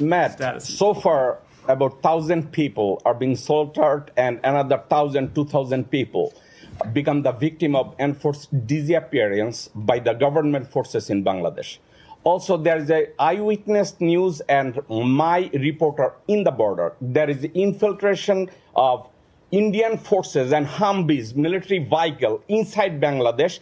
Matt, Status. so far about thousand people are being slaughtered, and another thousand, two thousand people become the victim of enforced disappearance by the government forces in Bangladesh. Also, there is a eyewitness news and my reporter in the border. There is infiltration of Indian forces and Humvees military vehicle inside Bangladesh,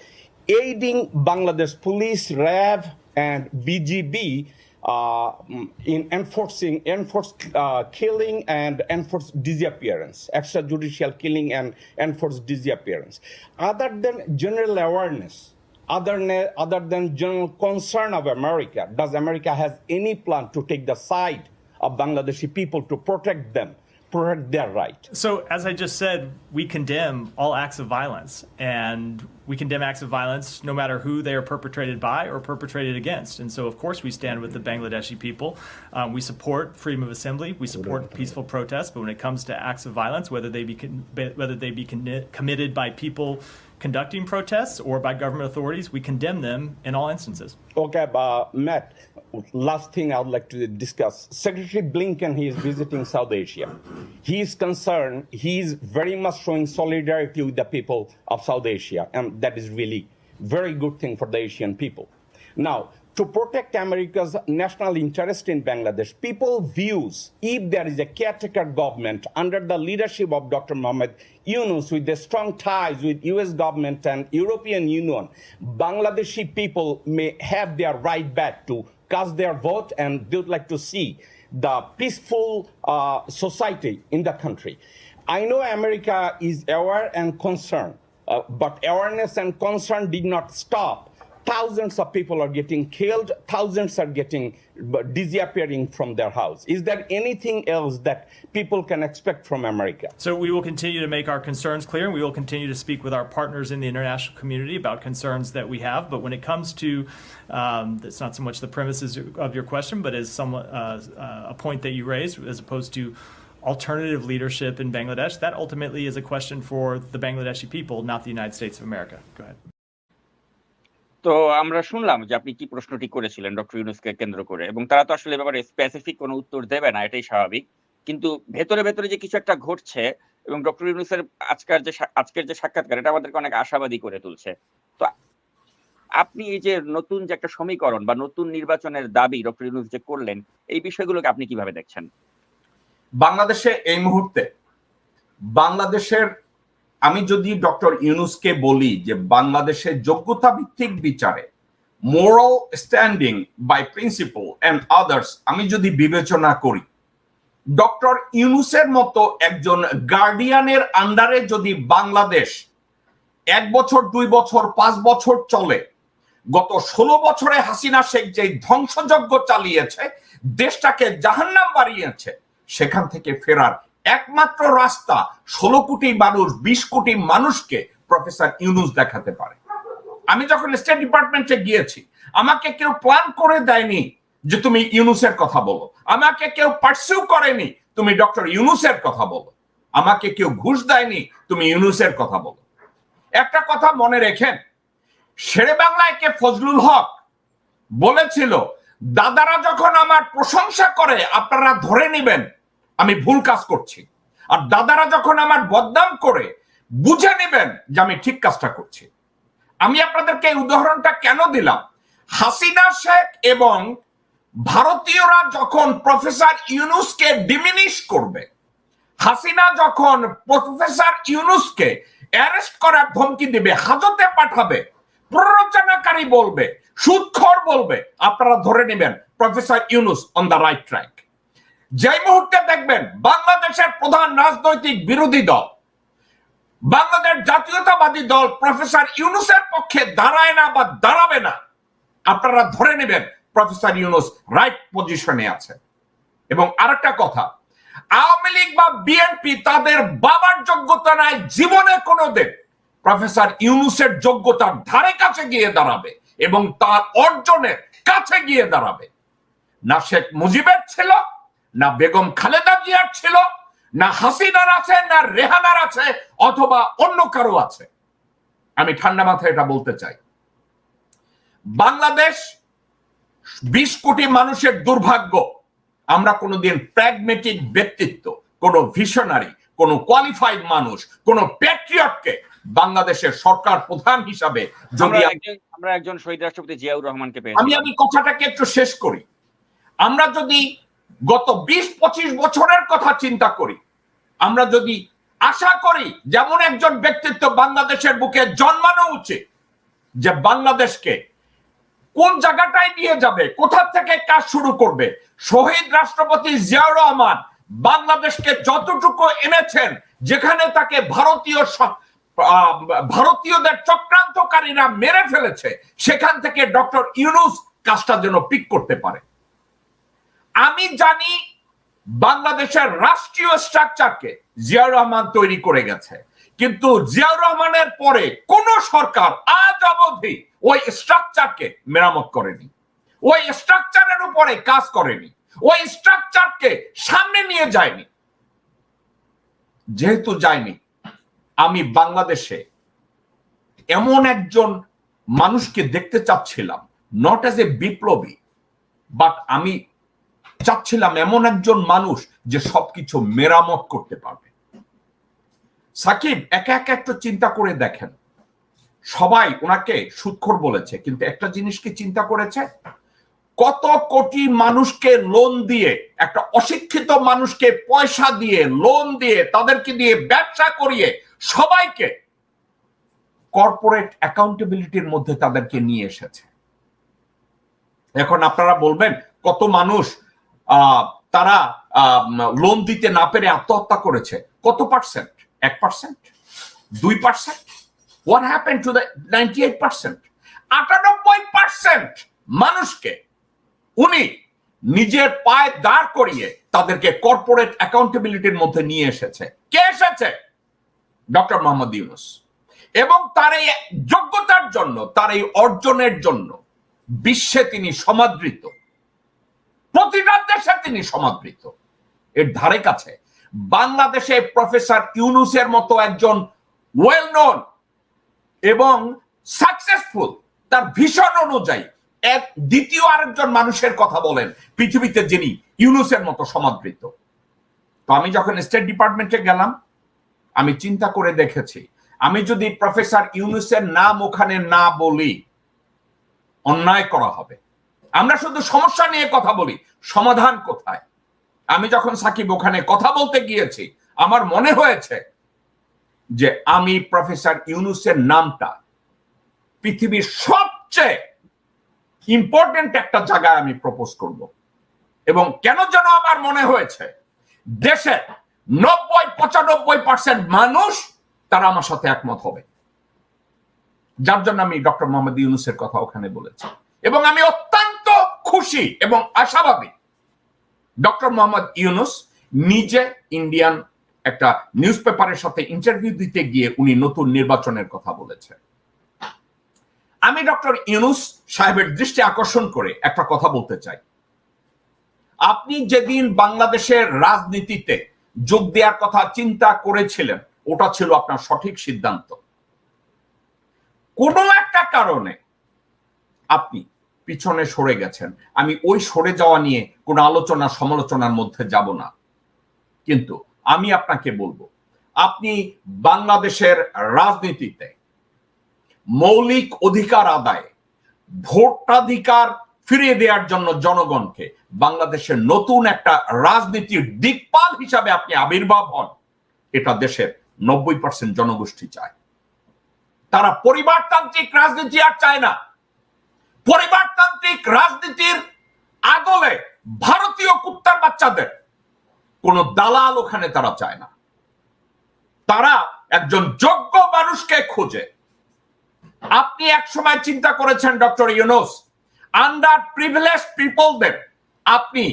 aiding Bangladesh police, RAV, and BGB in enforcing enforced uh, killing and enforced disappearance, extrajudicial killing and enforced disappearance. Other than general awareness, other, other than general concern of America, does America has any plan to take the side of Bangladeshi people to protect them, their right? So, as I just said, we condemn all acts of violence, and we condemn acts of violence no matter who they are perpetrated by or perpetrated against. And so, of course, we stand with the Bangladeshi people. Um, we support freedom of assembly. We support peaceful protests. But when it comes to acts of violence, whether they be con- whether they be con- committed by people conducting protests or by government authorities, we condemn them in all instances. Okay, uh, Matt, last thing I would like to discuss. Secretary Blinken, he is visiting South Asia. He is concerned, he is very much showing solidarity with the people of South Asia, and that is really very good thing for the Asian people. Now, to protect America's national interest in Bangladesh, people views if there is a caretaker government under the leadership of Dr. Mohammed Yunus with the strong ties with US government and European Union, Bangladeshi people may have their right back to cast their vote and they would like to see the peaceful uh, society in the country. I know America is aware and concerned, uh, but awareness and concern did not stop thousands of people are getting killed, thousands are getting disappearing from their house. Is there anything else that people can expect from America? So we will continue to make our concerns clear, and we will continue to speak with our partners in the international community about concerns that we have. But when it comes to, um, it's not so much the premises of your question, but as some uh, uh, a point that you raised, as opposed to alternative leadership in Bangladesh, that ultimately is a question for the Bangladeshi people, not the United States of America. Go ahead. তো আমরা শুনলাম যে আপনি কি প্রশ্নটি করেছিলেন doctor ইউনুসকে কেন্দ্র করে এবং তারা তো আসলে ব্যাপারে স্পেসিফিক কোনো উত্তর দেবে না, এটাই স্বাভাবিক। কিন্তু ভেতরে ভেতরে যে কিছু একটা ঘটছে এবং ডক্টর ইউনুসের আজকের যে আজকের যে সাক্ষাৎকার, এটা আমাদেরকে অনেক আশাবাদী করে তুলছে। তো আপনি এই যে নতুন যে একটা সমীকরণ বা নতুন নির্বাচনের দাবি ডক্টর ইউনুস যে করলেন, এই বিষয়গুলোকে আপনি কীভাবে দেখছেন? বাংলাদেশে এই মুহূর্তে বাংলাদেশের আমি যদি ডক্টর ইউনুসকে বলি যে বাংলাদেশের যোগ্যতা ভিত্তিক বিচারে moral standing by principal and others আমি যদি বিবেচনা করি, ডক্টর ইউনুসের মতো একজন গার্ডিয়ানের আন্ডারে যদি বাংলাদেশ এক বছর, দুই বছর, পাঁচ বছর চলে, গত ষোলো বছরে হাসিনা শেখ যে ধ্বংসযজ্ঞ চালিয়েছে, দেশটাকে জাহান্নাম বাড়িয়েছে সেখান থেকে ফেরার একমাত্র রাস্তা ষোলো কোটি মানুষ, বিশ কোটি মানুষকে প্রফেসর ইউনুস দেখাতে পারে। আমি যখন স্টেট ডিপার্টমেন্টে গিয়েছি, আমাকে কেউ প্ল্যান করে দেয়নি যে তুমি ইউনুসের কথা বলো। আমাকে কেউ পার্সিউ করেনি তুমি ডক্টর ইউনুসের কথা বলো। আমাকে কেউ ঘুষ দেয়নি তুমি ইউনুসের কথা বলো। একটা কথা মনে রেখেন, শেরে বাংলায় কে ফজলুল হক বলেছিল, দাদারা যখন আমার প্রশংসা করে, আপনারা ধরে নেবেন। আমি ভুল কাজ করছি। আর দাদারা যখন আমার বদনাম করে, বুঝে নেবেন যে আমি ঠিক কাজটা করছি। আমি আপনাদেরকে এই উদাহরণটা কেন দিলাম? হাসিনা শেখ এবং ভারতীয়রা যখন প্রফেসর ইউনুসকে ডিমিনিশ করবে, হাসিনা যখন প্রফেসর ইউনুসকে অ্যারেস্ট করার ধমকি দিবে, হাজতে পাঠাবে, প্ররোচনাকারী বলবে সুদখর বলবে, আপনারা ধরে নেবেন professor Yunus on the right track যেই মুহূর্তে দেখবেন বাংলাদেশের প্রধান রাজনৈতিক বিরোধী দল, বাংলাদেশ জাতীয়তাবাদী দল প্রফেসর ইউনুসের পক্ষে দাঁড়ায় না বা দাঁড়াবে না, আপনারা ধরে নেবেন প্রফেসর ইউনুস রাইট পজিশনে আছে। এবং আরেকটা কথা, আওয়ামী লীগ বা বিএনপি তাদের বাবার যোগ্যতা নাই, জীবনে কোনোদিন প্রফেসর ইউনুসের যোগ্যতার ধারে কাছে গিয়ে দাঁড়াবে এবং তার অর্জনের কাছে গিয়ে দাঁড়াবে। না শেখ মুজিবের ছিল না বেগম খালেদা জিয়ার ছিল না হাসিনার আছে না রেহানার আছে অথবা অন্য কারও আছে। আমি ঠান্ডা মাথায় এটা বলতে চাই। বাংলাদেশ বিশ কোটি মানুষের দুর্ভাগ্য আমরা কোনোদিন প্র্যাগমেটিক ব্যক্তিত্ব কোনো ভিশনারি কোনো কোয়ালিফাইড মানুষ কোনো প্যাট্রিয়টকে বাংলাদেশের সরকার প্রধান হিসাবে যদি আমরা একজন শহীদ রাষ্ট্রপতি জিয়াউর রহমানকে পেয়ে আমি আমি কথাটাকে একটু শেষ করি। আমরা যদি গত বিশ পঁচিশ বছরের কথা চিন্তা করি। আমরা যদি আশা করি যেমন একজন ব্যক্তিত্ব বাংলাদেশের বুকে জন্মানো উচিত, যে বাংলাদেশকে কোন জায়গাটায় নিয়ে যাবে, কোথা থেকে কাজ শুরু করবে, শহীদ রাষ্ট্রপতি জিয়াউর রহমান বাংলাদেশকে যতটুকু এনেছেন, যেখানে তাকে ভারতীয় ভারতীয়দের চক্রান্তকারীরা মেরে ফেলেছে, সেখান থেকে ডক্টর ইউনুস কাজটা যেন পিক করতে পারে। আমি জানি বাংলাদেশের রাষ্ট্রীয় স্ট্রাকচারকে জিয়াউর রহমান তৈরি করে গেছে। কিন্তু জিয়াউর রহমানের পরে কোন সরকার আজ অবধি ওই স্ট্রাকচারকে মেরামত করেনি। ওই স্ট্রাকচারের উপরে কাজ করেনি। ওই স্ট্রাকচারকে সামনে নিয়ে যায়নি। যেহেতু যায়নি, আমি বাংলাদেশে এমন একজন মানুষকে দেখতে চাচ্ছিলাম নট এজ এ বিপ্লবী বাট আমি চাচ্ছিলাম এমন একজন মানুষ যে সবকিছু মেরামত করতে পারবে। সাকিব একা একা একটু চিন্তা করে দেখেন। সবাই ওনাকে সুৎখর বলেছে, কিন্তু একটা জিনিস কি চিন্তা করেছে? কত কোটি মানুষকে লোন দিয়ে, একটা অশিক্ষিত মানুষকে পয়সা দিয়ে লোন দিয়ে, তাদেরকে দিয়ে ব্যবসা করিয়ে সবাইকে কর্পোরেট অ্যাকাউন্টেবিলিটির মধ্যে তাদেরকে নিয়ে এসেছে। এখন আপনারা বলবেন, কত মানুষ তারা লোন দিতে না পেরে আত্মহত্যা করেছে। কত পার্সেন্ট এক পার্সেন্ট দুই percent what happen to the eight percent আটানব্বই পার্সেন্ট মানুষকে উনি নিজের পায়ে দাঁড় করিয়ে তাদেরকে কর্পোরেট অ্যাকাউন্টেবিলিটির মধ্যে নিয়ে এসেছে। কে এসেছে? ডক্টর মোহাম্মদ ইউনুস। এবং তার এই যোগ্যতার জন্য, তার এই অর্জনের জন্য বিশ্বে তিনি সমাদৃত। প্রতিটা দেশে তিনি সমাদৃত। এর ধারে কাছে বাংলাদেশে প্রফেসর ইউনুসের মতো একজন ওয়েল নোন এবং সাকসেসফুল তার ভীষণ অনুযায়ী এক দ্বিতীয় আরেকজন মানুষের কথা বলেন পৃথিবীতে যিনি ইউনুসের মতো সমাদৃত। তো আমি যখন স্টেট ডিপার্টমেন্টে গেলাম, আমি চিন্তা করে দেখেছি, আমি যদি প্রফেসর ইউনুসের নাম ওখানে না বলি, অন্যায় করা হবে। আমরা শুধু সমস্যা নিয়ে কথা বলি, সমাধান কোথায়? আমি যখন সাকিব ওখানে কথা বলতে গিয়েছি, আমার মনে হয়েছে যে আমি প্রফেসর ইউনুসের নামটা পৃথিবীর সবচেয়ে ইম্পর্টেন্ট একটা জায়গায় আমি প্রপোজ করব। এবং কেন যেন আমার মনে হয়েছে, দেশের নব্বই পঁচানব্বই পার্সেন্ট মানুষ তারা আমার সাথে একমত হবে। যার জন্য আমি ডক্টর মোহাম্মদ ইউনুসের কথা ওখানে বলেছি। এবং আমি অত্যন্ত খুশি এবং আশাবাদী ডক্টর মোহাম্মদ ইউনুস নিজে ইন্ডিয়ান একটা নিউজ পেপারের সাথে ইন্টারভিউ দিতে গিয়ে উনি নতুন নির্বাচনের কথা বলেছেন। আমি ডক্টর ইউনুস সাহেবের দৃষ্টি আকর্ষণ করে একটা কথা বলতে চাই। আপনি যেদিন বাংলাদেশের রাজনীতিতে যোগ দেওয়ার কথা চিন্তা করেছিলেন, ওটা ছিল আপনার সঠিক সিদ্ধান্ত। কোনো একটা কারণে আপনি পিছনে সরে গেছেন। আমি ওই সরে যাওয়া নিয়ে কোনো আলোচনা, সমালোচনার মধ্যে যাব না। কিন্তু আমি আপনাকে বলব, আপনি বাংলাদেশের রাজনীতিতে মৌলিক অধিকার আদায় ভোটাধিকার ফিরিয়ে দেওয়ার জন্য জনগণকে বাংলাদেশের নতুন একটা রাজনীতির দিকপাল হিসাবে আপনি আবির্ভাব হন, এটা দেশের নব্বই পার্সেন্ট জনগোষ্ঠী চায়। তারা পরিবারতান্ত্রিক রাজনীতি আর চায় না। পরিবারতান্ত্রিক রাজনীতির আদলে ভারতীয় কুত্তার বাচ্চাদের কোন দালাল ওখানে তারা চায় না। তারা একজন যোগ্য মানুষকে খোঁজে। আপনি এক সময় চিন্তা করেছেন, ডক্টর ইউনুস আন্ডার প্রিভিলেজ পিপলদের আপনি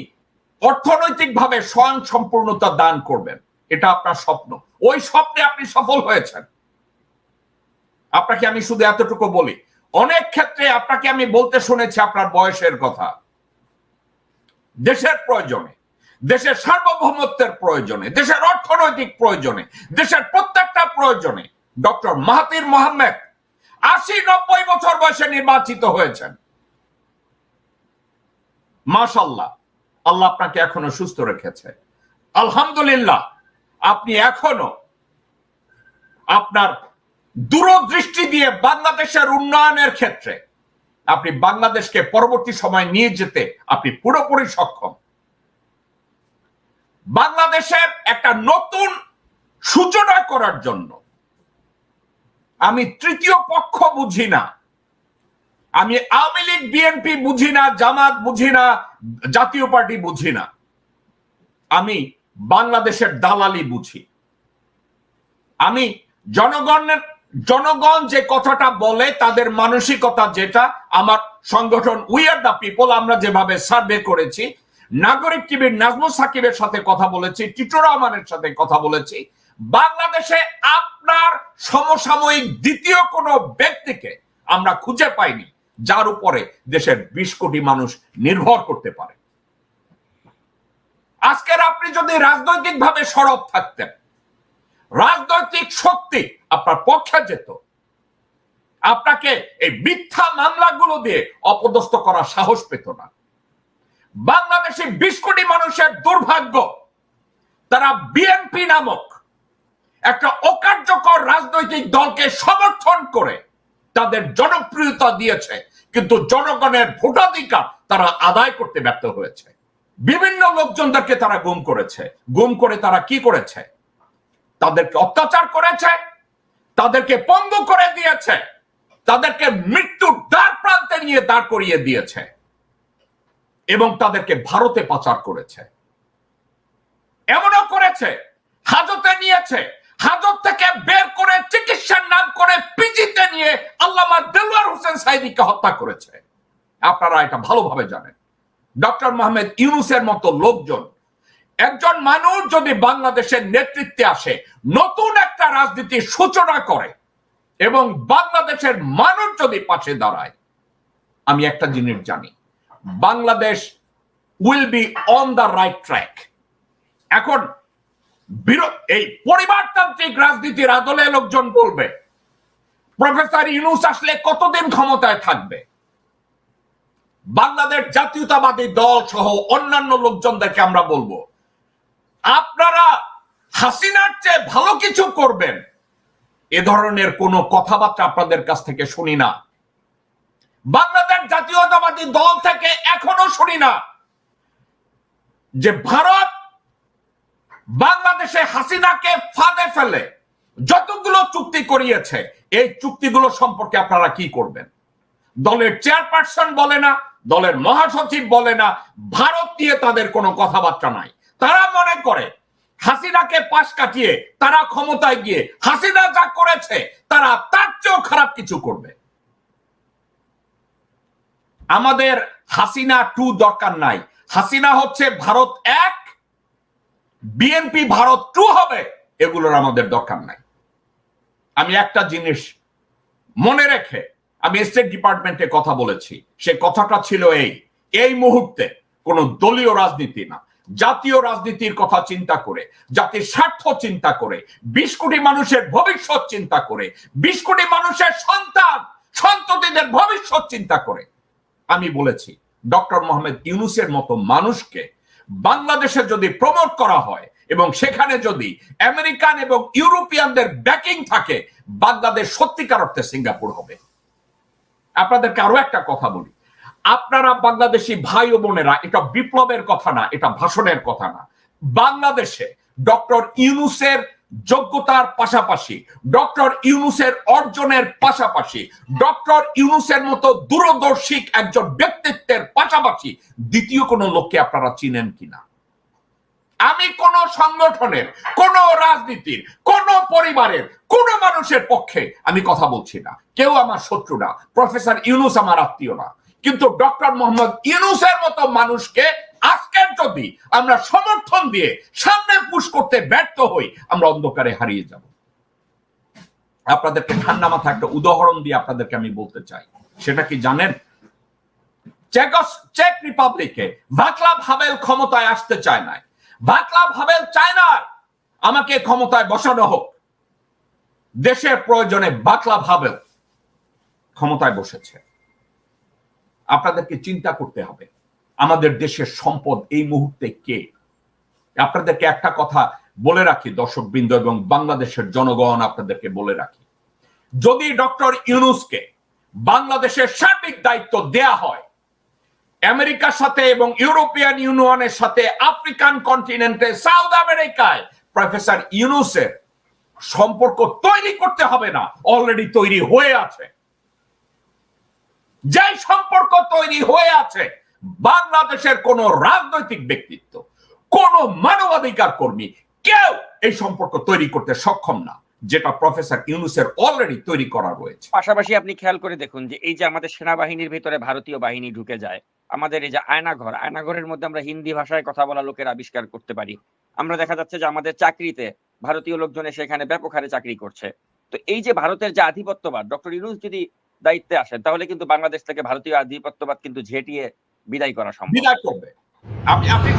অর্থনৈতিকভাবে স্বয়ং সম্পূর্ণতা দান করবেন। এটা আপনার স্বপ্ন। ওই স্বপ্নে আপনি সফল হয়েছেন। আপনাকে আমি শুধু এতটুকু বলি অনেক ক্ষেত্রে আপনাকে আমি বলতে শুনেছি আপনার বয়সের কথা। দেশের প্রয়োজনে, দেশের সার্বভৌমত্বের প্রয়োজনে, দেশের অর্থনৈতিক প্রয়োজনে, দেশের প্রত্যেকটা প্রয়োজনে ডক্টর মাহাতির মোহাম্মদ আশি নব্বই বছর বয়সে নির্বাচিত হয়েছেন। মাশাল্লাহ আল্লাহ আপনাকে এখনও সুস্থ রেখেছে। আলহামদুলিল্লাহ, আপনি এখনও আপনার দূরদৃষ্টি দিয়ে বাংলাদেশের উন্নয়নের ক্ষেত্রে আপনি বাংলাদেশকে পরবর্তী সময় নিয়ে যেতে আপনি পুরোপুরি সক্ষম। বাংলাদেশের একটা নতুন সূচনা করার জন্য আমি তৃতীয় পক্ষ বুঝি না। আমি আওয়ামী লীগ, বিএনপি বুঝি না, জামাত বুঝি না, জাতীয় পার্টি বুঝি না। আমি বাংলাদেশের দালালি বুঝি। আমি জনগণের জনগণ যে কথাটা বলে, তাদের মানসিকতা যেটা, আমার সংগঠন উই আর দ্য পিপল আমরা যেভাবে সার্ভে করেছি, নাগরিক টিভির নাজমুল সাকিবের সাথে কথা বলেছি, টিটু রহমানের সাথে কথা বলেছি, বাংলাদেশে আপনার সমসাময়িক দ্বিতীয় কোনো ব্যক্তিকে আমরা খুঁজে পাইনি, যার উপরে দেশের বিশ কোটি মানুষ নির্ভর করতে পারে। আজকের আপনি যদি রাজনৈতিকভাবে সরব থাকতেন রাজনৈতিক শক্তি আপনার পক্ষে যেত। আপনাকে এই মিথ্যা মামলাগুলো দিয়ে অপদস্থ করার সাহস পেত না। বাংলাদেশে বিশ কোটি মানুষের দুর্ভাগ্য, তারা বিএনপি নামক একটা অকার্যকর রাজনৈতিক দলকে সমর্থন করে তাদের জনপ্রিয়তা দিয়েছে, কিন্তু জনগণের ভোটাধিকার তারা আদায় করতে ব্যর্থ হয়েছে। বিভিন্ন লোকজনদেরকে তারা গুম করেছে। গুম করে তারা কি করেছে? তাদেরকে অত্যাচার করেছে, তাদেরকে পঙ্গু করে দিয়েছে, তাদেরকে মৃত্যুর দ্বার প্রান্তে নিয়ে দাঁড় করিয়ে দিয়েছে এবং তাদেরকে ভারতে পাচার করেছে। এমনও করেছে, হাজতে নিয়েছে, হাজত থেকে বের করে চিকিৎসার নাম করে পিজিতে নিয়ে আল্লামা দেলোয়ার হোসেন সাইদিকে হত্যা করেছে। আপনারা এটা ভালোভাবে জানেন। ডক্টর মোহাম্মদ ইউনুসের মতো লোকজন একজন মানুষ যদি বাংলাদেশের নেতৃত্বে আসে, নতুন একটা রাজনীতির সূচনা করে এবং বাংলাদেশের মানুষ যদি পাশে দাঁড়ায়, আমি একটা জিনিস জানি, Bangladesh will be on the right track এখন এই পরিবারতান্ত্রিক রাজনীতির আদলে লোকজন বলবে, প্রফেসর ইউনুস আসলে কতদিন ক্ষমতায় থাকবে? বাংলাদেশ জাতীয়তাবাদী দল সহ অন্যান্য লোকজনদেরকে আমরা বলব আপনারা হাসিনার চেয়ে ভালো কিছু করবেন। এ ধরনের কোনো কথাবার্তা আপনাদের কাছ থেকে শুনি না। বাংলাদেশ জাতীয়তাবাদী দল থেকে এখনও শুনি না যে ভারত বাংলাদেশে হাসিনাকে ফাঁদে ফেলে যতগুলো চুক্তি করিয়েছে, এই চুক্তিগুলো সম্পর্কে আপনারা কি করবেন? দলের চেয়ারপারসন বলে না, দলের মহাসচিব বলে না, ভারত নিয়ে তাদের কোনো কথাবার্তা নাই। তারা মনে করে, হাসিনাকে পাশ কাটিয়ে তারা ক্ষমতায় গিয়ে হাসিনা যা করেছে, তারা তার চেয়েও খারাপ কিছু করবে। আমাদের হাসিনা টু দরকার নাই। হাসিনা হচ্ছে ভারত এক, বিএনপি ভারত টু হবে, এগুলোর আমাদের দরকার নাই। আমি একটা জিনিস মনে রেখে আমি স্টেট ডিপার্টমেন্টে কথা বলেছি, সে কথাটা ছিল এই এই মুহূর্তে কোন দলীয় রাজনীতি না। জাতীয় রাজনীতির কথা চিন্তা করে, জাতির স্বার্থ চিন্তা করে, বিশ কোটি মানুষের ভবিষ্যৎ চিন্তা করে, বিশ কোটি মানুষের সন্তান, সন্ততিদের ভবিষ্যৎ চিন্তা করে। আমি বলেছি, ডক্টর মোহাম্মদ ইউনুসের মতো মানুষকে বাংলাদেশে যদি প্রমোট করা হয় এবং সেখানে যদি আমেরিকান এবং ইউরোপিয়ানদের ব্যাকিং থাকে, বাংলাদেশ সত্যিকার অর্থে সিঙ্গাপুর হবে। আপনাদেরকে আরও একটা কথা বলি। আপনারা বাংলাদেশি ভাই ও বোনেরা, এটা বিপ্লবের কথা না, এটা ভাষণের কথা না। বাংলাদেশে ডক্টর ইউনুসের যোগ্যতার পাশাপাশি, ডক্টর ইউনুসের অর্জনের পাশাপাশি, ডক্টর ইউনুসের মতো দূরদর্শী একজন ব্যক্তিত্বের পাশাপাশি দ্বিতীয় কোনো লোককে আপনারা চিনেন কিনা? আমি কোন সংগঠনের, কোন রাজনীতির, কোন পরিবারের, কোন মানুষের পক্ষে আমি কথা বলছি না। কেউ আমার শত্রু না। প্রফেসর ইউনুস আমার আত্মীয় না। কিন্তু ডক্টর মোহাম্মদ ইউনুসের মতো মানুষকে আজকের যদি আমরা সমর্থন দিয়ে সামনে পুশ করতে ব্যর্থ হই, আমরা অন্ধকারে হারিয়ে যাব। আপনাদেরকে ঠান্ডা মাথা একটা উদাহরণ দিয়ে আপনাদেরকে আমি বলতে চাই। সেটা কি জানেন? চেক রিপাবলিকে ভাকলাভ হাবেল ক্ষমতায় আসতে চায় না ভাকলাভ হাবেল চায় না আমাকে ক্ষমতায় বসানো হোক। দেশের প্রয়োজনে বাকলা হাবেল ক্ষমতায় বসেছে। আপনাদেরকে চিন্তা করতে হবে, আমাদের দেশের সম্পদ এই মুহূর্তে কে? আপনাদেরকে একটা কথা বলে রাখি দর্শকবৃন্দ এবং বাংলাদেশের জনগণ আপনাদেরকে বলে রাখি, যদি ডক্টর ইউনুসকে বাংলাদেশের সার্বিক দায়িত্ব দেয়া হয়, আমেরিকার সাথে এবং ইউরোপিয়ান ইউনিয়নের সাথে, আফ্রিকান কন্টিনেন্টে, সাউথ আমেরিকায়, প্রফেসর ইউনুসের সম্পর্ক তৈরি করতে হবে না, অলরেডি তৈরি হয়ে আছে। যে সম্পর্ক তৈরি হয়ে আছে, বাংলাদেশের কোন রাজনৈতিক ব্যক্তিত্ব, কোন মানবাধিকার কর্মী, কেউ এই সম্পর্ক তৈরি করতে সক্ষম না, যেটা প্রফেসর ইউনুসের অলরেডি তৈরি করা রয়েছে। পাশাপাশি আপনি খেয়াল করে দেখুন যে এই যে আমাদের সেনাবাহিনীর ভিতরে ভারতীয় বাহিনী ঢুকে যায়, আমাদের এই যে আয়নাঘর, আয়নাঘরের মধ্যে আমরা হিন্দি ভাষায় কথা বলা লোকের আবিষ্কার করতে পারি। আমরা দেখা যাচ্ছে যে আমাদের চাকরিতে ভারতীয় লোকজন সেখানে ব্যাপক হারে চাকরি করছে। তো এই যে ভারতের যে আধিপত্যবাদ, ডক্টর ইউনুস যদি দায়িত্বে আসেন, তাহলে কিন্তু বাংলাদেশ থেকে ভারতীয় আধিপত্যবাদ কিন্তু ঝেঁটিয়ে বিদায় করা সম্ভব। আপনি আপনি